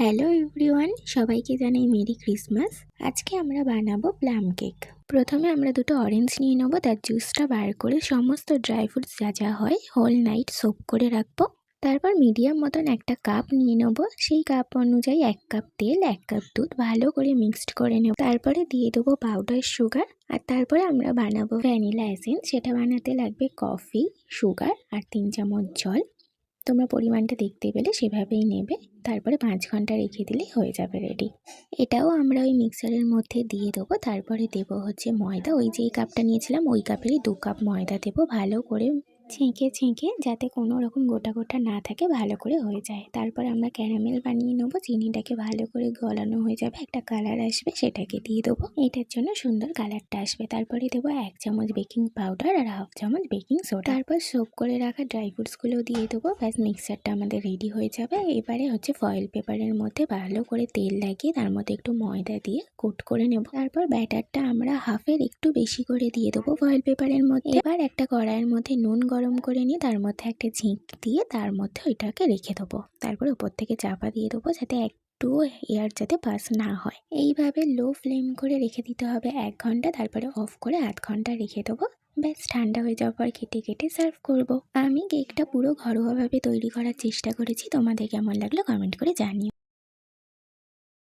Hello everyone সবাইকে জানাই merry Christmas আজকে আমরা বানাবো প্লাম কেক প্রথমে আমরা দুটো অরেঞ্জ নিয়ে নেব, তার জুসটা বার করে সমস্ত ড্রাই ফ্রুটস যা যা হয় হোল নাইট সোপ করে রাখব। তারপর মিডিয়াম মতন একটা কাপ নিয়ে নেব, সেই কাপ অনুযায়ী এক কাপ তেল, এক কাপ দুধ ভালো করে মিক্সড করে নেব। তারপরে দিয়ে দেবো পাউডার সুগার আর তারপরে আমরা বানাবো ভ্যানিলা এসেন্স সেটা বানাতে লাগবে কফি সুগার আর তিন চামচ জল। তোমরা পরিমাণটা দেখতে পেলে, সেভাবেই নেবে। তারপরে পাঁচ ঘণ্টা রেখে দিলে হয়ে যাবে রেডি এটাও আমরা ওই মিক্সারের মধ্যে দিয়ে দেবো। তারপরে দেবো হচ্ছে ময়দা। ওই যে কাপটা নিয়েছিলাম, ওই কাপেরই দু কাপ ময়দা দেবো। ভালো করে ছেঁকে ছেঁকে যাতে কোনো রকম গোটা গোটা না থাকে, ভালো করে হয়ে যায়। তারপর আমরা ক্যারামেল বানিয়ে নেব। চিনিটাকে ভালো করে গলানো হয়ে যাবে। একটা কালার আসবে, সেটাকে দিয়ে দেবো। এটার জন্য সুন্দর কালারটা আসবে। তারপরে দেবো এক চামচ বেকিং পাউডার আর হাফ চামচ বেকিং সোডা। তারপর সোপ করে রাখা ড্রাই ফ্রুটসগুলো দিয়ে দেবো। ব্যাস, মিক্সারটা আমাদের রেডি হয়ে যাবে। এবারে হচ্ছে ফয়েল পেপারের মধ্যে ভালো করে তেল লাগিয়ে, তার মধ্যে একটু ময়দা দিয়ে কোট করে নেব। তারপর ব্যাটারটা আমরা হাফের একটু বেশি করে দিয়ে দেবো ফয়েল পেপারের মধ্যে। এবার একটা কড়াইয়ের মধ্যে নুন গরম করে নিয়ে তার মধ্যে একটা ঝিঁক দিয়ে তার মধ্যে ওইটাকে রেখে দেবো। তারপর উপর থেকে চাপা দিয়ে দেবো যাতে একটুও এয়ার যাতে পাস না হয়। এইভাবে লো ফ্লেম করে রেখে দিতে হবে এক ঘণ্টা, তারপরে অফ করে আধ ঘণ্টা রেখে দেবো। ব্যাস, ঠান্ডা হয়ে যাওয়ার পর কেটে কেটে সার্ভ করব। আমি কেকটা পুরো ঘরোয়াভাবে তৈরি করার চেষ্টা করেছি। তোমাদের কেমন লাগল কমেন্ট করে জানিও।